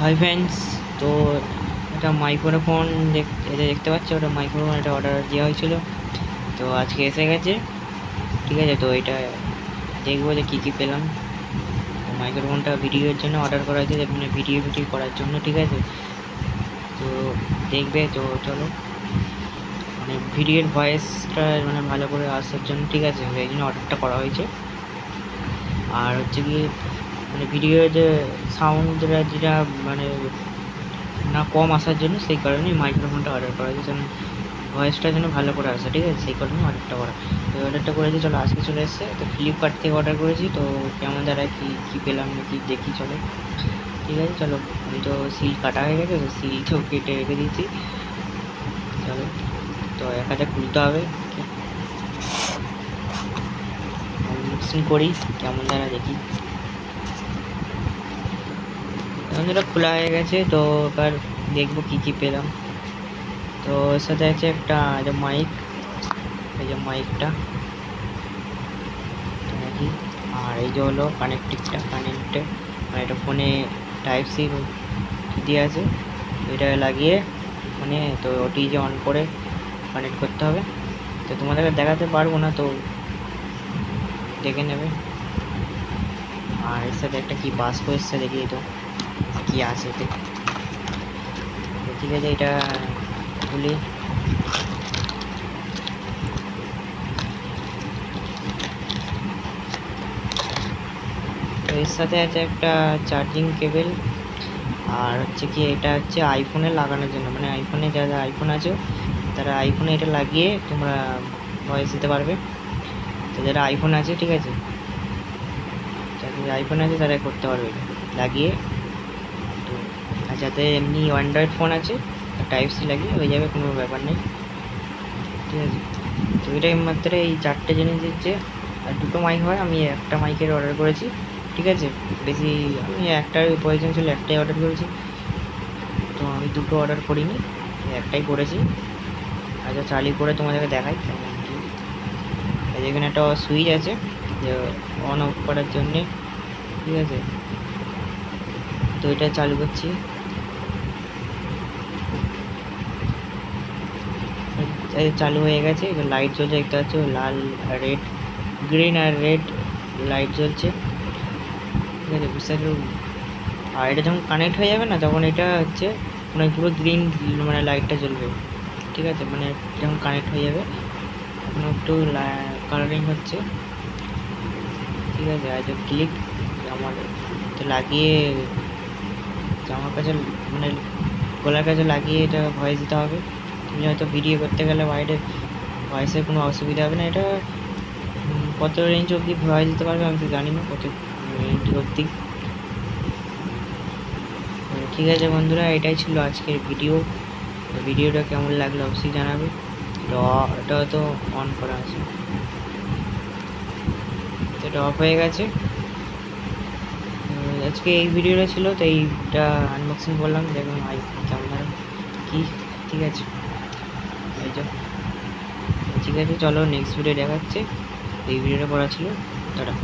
Hi friends তো এটা microphone এটা দেখতে পাচ্ছ? ওটা মাইক্রোফোন এটা অর্ডার দেওয়া হয়েছিল। তো আজকে এসে গেছে। ঠিক আছে, তো এটা দেখব যে কী কী পেলাম। মাইক্রোফোনটা ভিডিওর জন্য অর্ডার করা হয়েছে মানে ভিডিও ভিডিও করার জন্য, ঠিক আছে? তো দেখবে, তো চলো। মানে ভিডিওর ভয়েসটা মানে ভালো করে আসার জন্য, ঠিক আছে? এই জন্য অর্ডারটা করা হয়েছে। আর হচ্ছে কি মানে ভিডিওর যে সাউন্ডটা যেটা মানে না কম আসার জন্য সেই কারণেই মাইক্রোফোনটা অর্ডার করা হয়েছে। যেন ভয়েসটা যেন ভালো করে আসে, ঠিক আছে? সেই কারণে অর্ডারটা করা। তো অর্ডারটা করেছি, চলো আজকে চলে এসছে। তো ফ্লিপকার্ট থেকে অর্ডার করেছি। তো কেমন দ্বারা কী কী পেলাম নাকি দেখি, চলো। ঠিক আছে, চলো। আমি তো সিল কাটা হয়ে গেছে, তো সিল তো কেটে রেখে দিয়েছি। চলো। তো এক হাতে খুলতে হবে। আনবক্সিং করি, কেমন দ্বারা দেখি। বন্ধুরা খোলা হয়ে গেছে, তো এবার দেখব কী কী পেলাম। তো এর সাথে আছে একটা যে মাইক এই যে মাইকটা নাকি আর এই যে হলো কানেক্টিভটা কানেক্টে মানে এটা ফোনে টাইপ সি দিয়ে আছে, এটা লাগিয়ে মানে তো ওটি যে অন করে কানেক্ট করতে হবে। তো তোমাদেরকে দেখাতে পারব না, তো দেখে নেবে। আর এর সাথে একটা কি বাস্ক এসছে দেখি তো। কি আছে ঠিক আছে, এটা খুলি। এর সাথে আছে একটা চার্জিং কেবেল আর হচ্ছে কি এটা হচ্ছে আইফোনে লাগানোর জন্য। মানে আইফোনে যারা আইফোন আছে, তারা আইফোনে এটা লাগিয়ে তোমরা ভয়েস দিতে পারবে। তো যারা আইফোন আছে, ঠিক আছে? যাদের আইফোন আছে, তারা করতে পারবে লাগিয়ে যাতে এমনি অ্যান্ড্রয়েড ফোন আছে টাইপ সি লাগিয়ে হয়ে যাবে, কোনো ব্যাপার নেই। ঠিক আছে? তো এটাই মাত্র এই চারটে জিনিস দিচ্ছে, আর দুটো মাইক হয়, আমি একটা মাইকের অর্ডার করেছি, ঠিক আছে? বেশি আমি একটার প্রয়োজন ছিল, একটাই অর্ডার করেছি। তো আমি দুটো অর্ডার করিনি, একটাই করেছি। আচ্ছা চালু করে তোমাদেরকে দেখাই এখানে একটা সুইচ আছে, যে অন অফ করার জন্যে, ঠিক আছে? তো এটা চালু করছি। চালু হয়ে গেছে। লাইট জ্বলছে, দেখতে পাচ্ছ, লাল রেড গ্রিন আর রেড লাইট জ্বলছে। ঠিক আছে, বুঝতে আর এটা যখন কানেক্ট হয়ে যাবে না, তখন এটা হচ্ছে মানে পুরো গ্রিন মানে লাইটটা জ্বলবে। ঠিক আছে মানে যখন কানেক্ট হয়ে যাবে, তখন একটু কালারিং হচ্ছে। ঠিক আছে যে ক্লিক আমার তো লাগিয়ে জামার কাছে মানে গলার কাছে লাগিয়ে এটা ভয়েস দিতে হবে। তুমি হয়তো ভিডিও করতে গেলে বাইরে ভয়েসের কোনো অসুবিধা হবে না। এটা কত রেঞ্জ অবধি ভয়েস দিতে পারবে আমি তো জানি না কত রেঞ্জ অবধি। ঠিক আছে বন্ধুরা, এটাই ছিল আজকের ভিডিও ভিডিওটা কেমন লাগল অবশ্যই জানাবে। এটা তো অন করা আছে। এটা অফ হয়ে গেছে। আজকে এই ভিডিওটা ছিল, তো এইটা আনবক্সিং করলাম। দেখুন আই কেমন কি, ঠিক আছে। ঠিক আছে চলো নেক্সট ভিডিও দেখাচ্ছে। এই ভিডিওটা করা ছিল। টাটা।